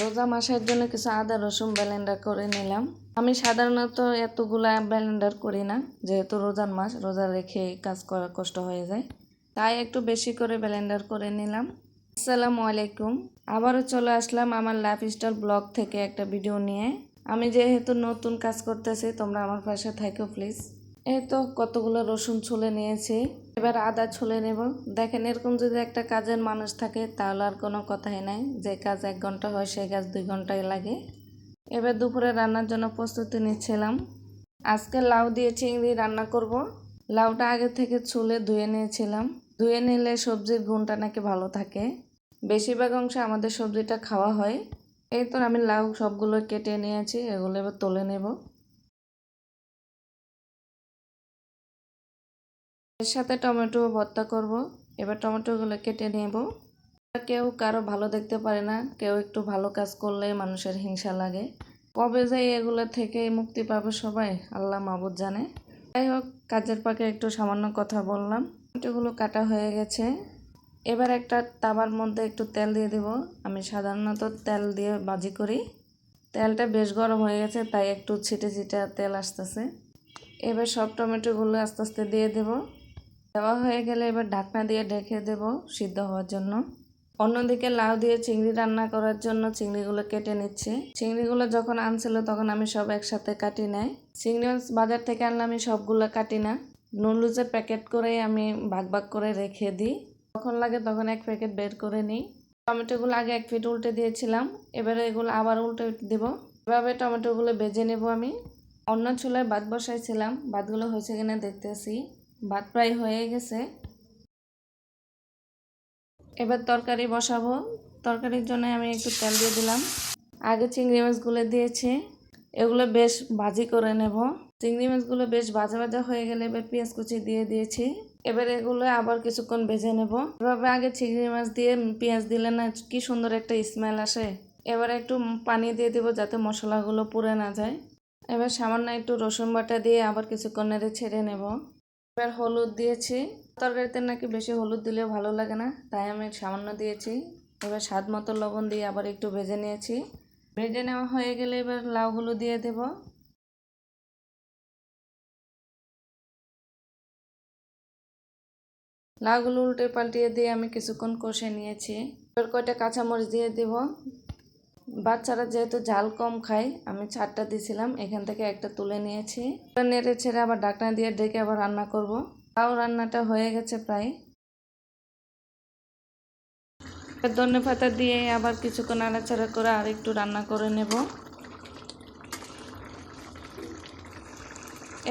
রোজা মাসের জন্য কিছু আদা, রসুন ব্লেন্ডার করে নিলাম। আমি সাধারণত এতগুলা ব্লেন্ডার করি না, যেহেতু রোজার মাস, রোজা রেখে কাজ করা কষ্ট হয়ে যায়। তাই একটু বেশি করে ব্লেন্ডার করে নিলাম। আসসালামু আলাইকুম। আবারও চলে আসলাম আমার লাইফ স্টাইল ব্লগ থেকে একটা ভিডিও নিয়ে। আমি যেহেতু নতুন কাজ করতেছি, তোমরা আমার পাশে থাকো প্লিজ এই তো কতগুলো রসুন ছুলে নিয়েছি। এবার আদা ছুলে নেব। দেখেন, এরকম যদি একটা কাজের মানুষ থাকে, তাহলে আর কোনো কথাই নাই। যে কাজ এক ঘণ্টা হয় সেই কাজ দুই ঘন্টায় লাগে। এবার দুপুরে রান্নার জন্য প্রস্তুতি নিচ্ছিলাম। আজকে লাউ দিয়ে চিংড়ি রান্না করব। লাউটা আগে থেকে ছুলে ধুয়ে নিয়েছিলাম। ধুয়ে নিলে সবজির গুণটা নাকি ভালো থাকে। বেশিরভাগ অংশে আমাদের সবজিটা খাওয়া হয়। এই তো আমি লাউ সবগুলো কেটে নিয়েছি, এগুলো এবার তুলে নেব। এর সাথে টমেটো ভর্তা করব। এবার টমেটোগুলো কেটে নেব। কেউ কারও ভালো দেখতে পারে না, কেউ একটু ভালো কাজ করলে মানুষের হিংসা লাগে। কবে যাই এগুলো থেকে মুক্তি পাবে সবাই, আল্লাহ মাবুদ জানে। যাই হোক, কাজের পাকে একটু সামান্য কথা বললাম। টমেটোগুলো কাটা হয়ে গেছে। এবার একটা তাবার মধ্যে একটু তেল দিয়ে দেব। আমি সাধারণত তেল দিয়ে বাজি করি। তেলটা বেশ গরম হয়ে গেছে, তাই একটু ছিটে ছিটে তেল আসতেছে। এবার সব টমেটোগুলো আস্তে আস্তে দিয়ে দেব। দেওয়া হয়ে গেলে এবার ঢাকনা দিয়ে ঢেকে দেব সিদ্ধ হওয়ার জন্য। অন্যদিকে লাউ দিয়ে চিংড়ি রান্না করার জন্য চিংড়িগুলো কেটে নিচ্ছি। চিংড়িগুলো যখন আনছিল তখন আমি সব একসাথে কাটি নেয় চিংড়ি বাজার থেকে আনলে আমি সবগুলো কাটি না। নুডলসের প্যাকেট করে আমি ভাগ ভাগ করে রেখে দিই। যখন লাগে তখন এক প্যাকেট বের করে নিই। টমেটোগুলো আগে এক ফিট উল্টে দিয়েছিলাম। এবারে এগুলো আবার উল্টে দেব। এভাবে টমেটোগুলো বেজে নেব আমি। অন্য চুলায় ভাত বসাইছিলাম। ভাতগুলো হয়েছে কিনা দেখতেছি। ভাত প্রায় হয়ে গেছে। এবার তরকারি বসাবো। তরকারির জন্য আমি একটু তেল দিয়ে দিলাম। আগে চিংড়ি মাছগুলো দিয়েছি। এগুলো বেশ ভাজি করে নেব। চিংড়ি মাছগুলো বেশ ভাজা ভাজা হয়ে গেলে এবার পেঁয়াজ কুচি দিয়ে দিয়েছি। এবার এগুলো আবার কিছুক্ষণ ভেজে নেব। এভাবে আগে চিংড়ি মাছ দিয়ে পেঁয়াজ দিলে না কি সুন্দর একটা স্মেল আসে। এবার একটু পানি দিয়ে দেবো যাতে মশলাগুলো পুড়ে না যায়। এবার সামান্য একটু রসুন বাটা দিয়ে আবার কিছুক্ষণ নেড়ে ছেড়ে নেব। এবার হলুদ দিয়েছি। তরকারিতে নাকি বেশি হলুদ দিলে ভালো লাগে না, তাই আমি সামান্য দিয়েছি। এবার স্বাদ মতো লবণ দিয়ে আবার একটু ভেজে নিয়েছি। ভেজে নেওয়া হয়ে গেলে এবার লাউগুলো দিয়ে দেব। লাউগুলো উল্টে পাল্টিয়ে দিয়ে আমি কিছুক্ষণ কষে নিয়েছি। এবার কয়টা কাঁচামরিচ দিয়ে দেব। বাচ্চারা যেহেতু জাল কম খায়, আমি চারটা দিয়েছিলাম এখান থেকে একটা তুলে নিয়েছি। নেড়ে ছেড়ে আবার ডাকনা দিয়ে ডেকে আবার রান্না করব। তাও রান্নাটা হয়ে গেছে প্রায়। ধনে পাতা দিয়ে আবার কিছুক্ষণ আড়াচাড়া করে আর একটু রান্না করে নেব।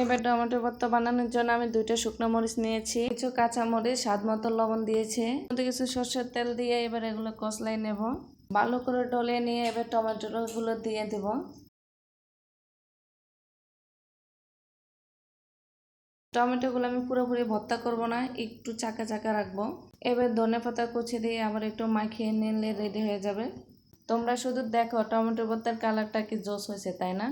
এবার টমেটো ভর্তা বানানোর জন্য আমি দুইটা শুকনো মরিচ নিয়েছি। কিছু কাঁচা মরিচ, স্বাদ মতো লবণ দিয়েছি। কিছু সর্ষের তেল দিয়ে এবার এগুলো কষলাই নেব। ভালো করে ডলে নিয়ে এবার টমেটোগুলো দিয়ে দেব। টমেটোগুলো আমি পুরোপুরি ভর্তা করব না, একটু চাকা চাকা রাখব। এবার ধনে পাতা কুচি দিয়ে আবার একটু মাখিয়ে নিলে রেডি হয়ে যাবে। তোমরা শুধু দেখো টমেটো ভর্তার কালারটা কি জোস হয়েছে, তাই না?